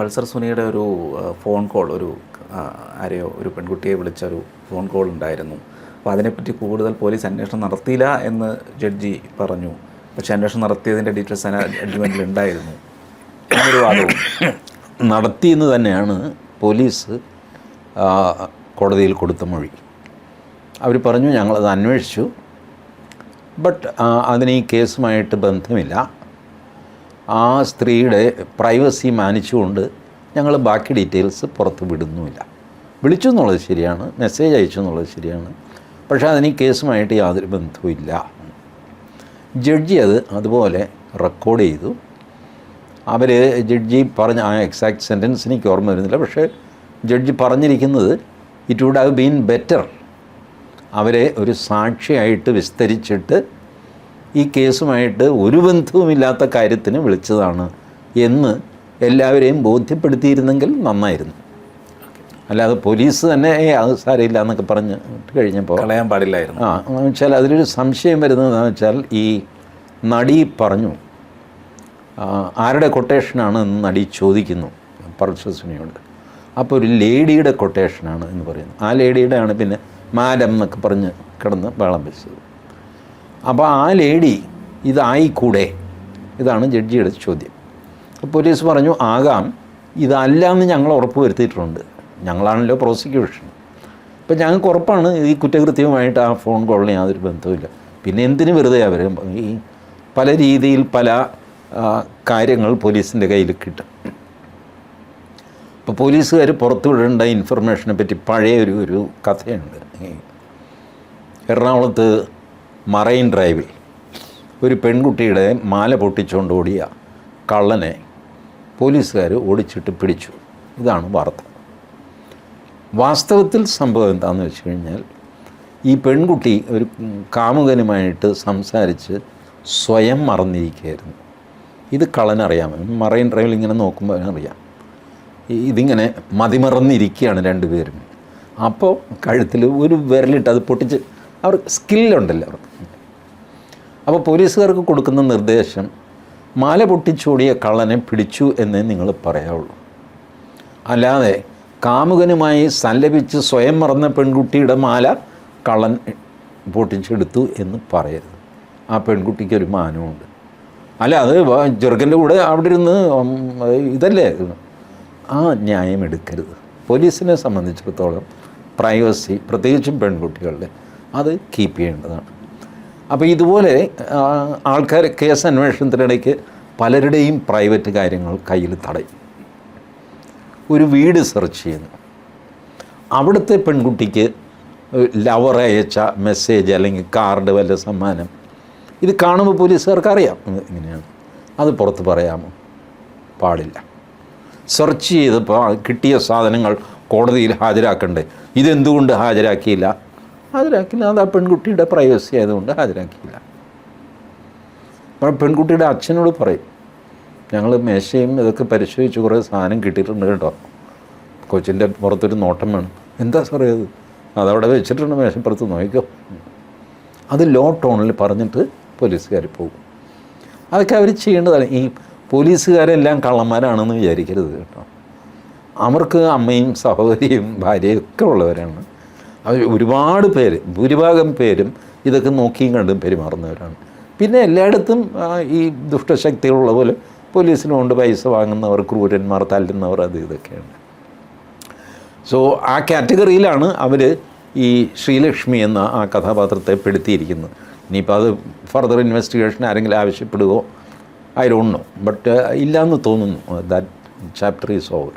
Pulsar സുനിയുടെ ഒരു phone call ഒരു ആരെയോ ഒരു പെൺകുട്ടിയെ വിളിച്ച ഒരു ഫോൺ കോൾ ഉണ്ടായിരുന്നു. അപ്പോൾ അതിനെപ്പറ്റി കൂടുതൽ പോലീസ് അന്വേഷണം നടത്തിയില്ല എന്ന് ജഡ്ജി പറഞ്ഞു. പക്ഷേ അന്വേഷണം നടത്തിയതിന്റെ ഡീറ്റെയിൽസ് ജഡ്ജ്മെന്റിൽ ഉണ്ടായിരുന്നു. എന്നൊരു വാദവും നടത്തിയെന്ന് തന്നെയാണ് പോലീസ് കോടതിയിൽ കൊടുത്ത മൊഴി. അവർ പറഞ്ഞു ഞങ്ങളത് അന്വേഷിച്ചു. ബട്ട് അതിന് ഈ കേസുമായിട്ട് ബന്ധമില്ല. ആ സ്ത്രീയുടെ പ്രൈവസി മാനിച്ചുകൊണ്ട് ഞങ്ങൾ ബാക്കി ഡീറ്റെയിൽസ് പുറത്ത് വിടുന്നുമില്ല. വിളിച്ചു എന്നുള്ളത് ശരിയാണ് മെസ്സേജ് അയച്ചു എന്നുള്ളത് ശരിയാണ് പക്ഷേ അതിന് കേസുമായിട്ട് യാതൊരു ബന്ധവുമില്ല. ജഡ്ജി അത് അതുപോലെ റെക്കോർഡ് ചെയ്തു. അവർ ജഡ്ജി പറഞ്ഞ ആ എക്സാക്ട് സെന്റൻസ് എനിക്ക് ഓർമ്മ വരുന്നില്ല പക്ഷേ ജഡ്ജി പറഞ്ഞിരിക്കുന്നത് it would have been better അവരെ ഒരു സാക്ഷിയായിട്ട് വിസ്തരിച്ചിട്ട് ഈ കേസുമായിട്ട് ഒരു ബന്ധവുമില്ലാത്ത കാര്യത്തിന് വിളിച്ചതാണ് എന്ന് എല്ലാവരെയും ബോധ്യപ്പെടുത്തിയിരുന്നെങ്കിൽ നന്നായിരുന്നു. അല്ലാതെ പോലീസ് തന്നെ ഏ അത് സാരമില്ല എന്നൊക്കെ പറഞ്ഞ് കഴിഞ്ഞപ്പോൾ കളയാൻ പാടില്ലായിരുന്നു. ആ എന്ന് വെച്ചാൽ അതിലൊരു സംശയം വരുന്നതെന്ന് വെച്ചാൽ ഈ നടി പറഞ്ഞു ആരുടെ കൊട്ടേഷനാണ് എന്ന് നടി ചോദിക്കുന്നു പർച്ചസിനെയോട് അപ്പോൾ ഒരു ലേഡിയുടെ കൊട്ടേഷനാണ് എന്ന് പറയുന്നു. ആ ലേഡിയുടെ ആണ് പിന്നെ മാഡം എന്നൊക്കെ പറഞ്ഞ് കിടന്ന് വെള്ളം വെച്ചത്. അപ്പോൾ ആ ലേഡി ഇതായിക്കൂടെ? ഇതാണ് ജഡ്ജിയുടെ ചോദ്യം. പോലീസ് പറഞ്ഞു ആകാം. ഇതല്ല എന്ന് ഞങ്ങൾ ഉറപ്പ് വരുത്തിയിട്ടുണ്ട്. ഞങ്ങളാണല്ലോ പ്രോസിക്യൂഷൻ അപ്പം ഞങ്ങൾക്ക് ഉറപ്പാണ് ഈ കുറ്റകൃത്യവുമായിട്ട് ആ ഫോൺ കോളിന് യാതൊരു ബന്ധവുമില്ല. പിന്നെ എന്തിനു വെറുതെ അവർ ഈ പല രീതിയിൽ പല കാര്യങ്ങൾ പോലീസിന്റെ കയ്യിൽ കിട്ടും. ഇപ്പോൾ പോലീസുകാർ പുറത്തുവിടേണ്ട ഇൻഫർമേഷനെ പറ്റി പഴയ ഒരു ഒരു കഥയുണ്ട് എറണാകുളത്ത് മറൈൻ ഡ്രൈവിൽ ഒരു പെൺകുട്ടിയുടെ മാല പൊട്ടിച്ചുകൊണ്ട് ഓടിയ കള്ളനെ പോലീസുകാർ ഓടിച്ചിട്ട് പിടിച്ചു. ഇതാണ് വാർത്ത. വാസ്തവത്തിൽ സംഭവം എന്താണെന്ന് വെച്ച് കഴിഞ്ഞാൽ ഈ പെൺകുട്ടി ഒരു കാമുകനുമായിട്ട് സംസാരിച്ച് സ്വയം മറന്നിരിക്കുകയായിരുന്നു. ഇത് കള്ളനറിയാമോ? മറൈൻ ഡ്രൈവിൽ ഇങ്ങനെ നോക്കുമ്പോൾ അറിയാം. ഇതിങ്ങനെ മതിമറന്നിരിക്കുകയാണ് രണ്ടുപേരും. അപ്പോൾ കഴുത്തിൽ ഒരു വിരലിട്ട് അത് പൊട്ടിച്ച് അവർ സ്കില്ലുണ്ടല്ലോ അവർക്ക്. അപ്പോൾ പോലീസുകാർക്ക് കൊടുക്കുന്ന നിർദ്ദേശം മാല പൊട്ടിച്ചോടിയ കള്ളനെ പിടിച്ചു എന്നേ നിങ്ങൾ പറയാവുള്ളൂ. അല്ലാതെ കാമുകനുമായി സല്ലപിച്ച് സ്വയം മറന്ന പെൺകുട്ടിയുടെ മാല കള്ളൻ പൊട്ടിച്ചെടുത്തു എന്ന് പറയരുത്. ആ പെൺകുട്ടിക്ക് ഒരു മാനമുണ്ട് അല്ല അത് ചെറുക്കന്റെ കൂടെ അവിടെ ഇരുന്ന് ഇതല്ലേ? ആ ന്യായം എടുക്കരുത്. പോലീസിനെ സംബന്ധിച്ചിടത്തോളം പ്രൈവസി പ്രത്യേകിച്ചും പെൺകുട്ടികളുടെ അത് കീപ്പ് ചെയ്യേണ്ടതാണ്. അപ്പോൾ ഇതുപോലെ ആൾക്കാർ കേസ് അന്വേഷണത്തിനിടയ്ക്ക് പലരുടെയും പ്രൈവറ്റ് കാര്യങ്ങൾ കയ്യിൽ തടയും. ഒരു വീട് സെർച്ച് ചെയ്യുന്നു. അവിടുത്തെ പെൺകുട്ടിക്ക് ലവർ അയച്ച മെസ്സേജ് അല്ലെങ്കിൽ കാർഡ് വല്ല സമ്മാനം ഇത് കാണുമ്പോൾ പോലീസുകാർക്ക് അറിയാം. ഇങ്ങനെയാണ്. അത് പുറത്ത് പറയാമോ? പാടില്ല. സെർച്ച് ചെയ്തപ്പോൾ കിട്ടിയ സാധനങ്ങൾ കോടതിയിൽ ഹാജരാക്കണ്ടേ? ഇതെന്തുകൊണ്ട് ഹാജരാക്കിയില്ല? ഹാജരാക്കില്ല അത് ആ പെൺകുട്ടിയുടെ പ്രൈവസി ആയതുകൊണ്ട് ഹാജരാക്കിയില്ല. അപ്പോൾ പെൺകുട്ടിയുടെ അച്ഛനോട് പറയും ഞങ്ങൾ മേശയും ഇതൊക്കെ പരിശോധിച്ച് കുറേ സാധനം കിട്ടിയിട്ടുണ്ട് കേട്ടോ. കൊച്ചിന്റെ പുറത്തൊരു നോട്ടം വേണം. എന്താ സാറേ അത്? അതവിടെ വെച്ചിട്ടുണ്ട് മേശപ്പുറത്ത്. നോക്കിക്കോ. അത് ലോ ടോണിൽ പറഞ്ഞിട്ട് പോലീസുകാർ പോകും. അതൊക്കെ അവർ ചെയ്യേണ്ടതാണ്. ഈ പോലീസുകാരെല്ലാം കള്ളന്മാരാണെന്ന് വിചാരിക്കരുത് കേട്ടോ. അവർക്ക് അമ്മയും സഹോദരിയും ഭാര്യയും ഒക്കെ ഉള്ളവരാണ്. അവർ ഒരുപാട് പേര് ഭൂരിഭാഗം പേരും ഇതൊക്കെ നോക്കിയും കണ്ടും പെരുമാറുന്നവരാണ്. പിന്നെ എല്ലായിടത്തും ഈ ദുഷ്ടശക്തികളുള്ള പോലെ പോലീസിന് കൊണ്ട് പൈസ വാങ്ങുന്നവർ ക്രൂരന്മാർ തല്ലുന്നവർ അത് ഇതൊക്കെയാണ് സോ ആ കാറ്റഗറിയിലാണ് അവർ ഈ ശ്രീലക്ഷ്മി എന്ന ആ കഥാപാത്രത്തെ പെടുത്തിയിരിക്കുന്നത്. ഇനിയിപ്പോൾ അത് ഫർദർ ഇൻവെസ്റ്റിഗേഷൻ ആരെങ്കിലും ആവശ്യപ്പെടുകയോ ഐ ഡോണ്ട് ബട്ട് ഇല്ലയെന്ന് തോന്നുന്നു. That chapter is over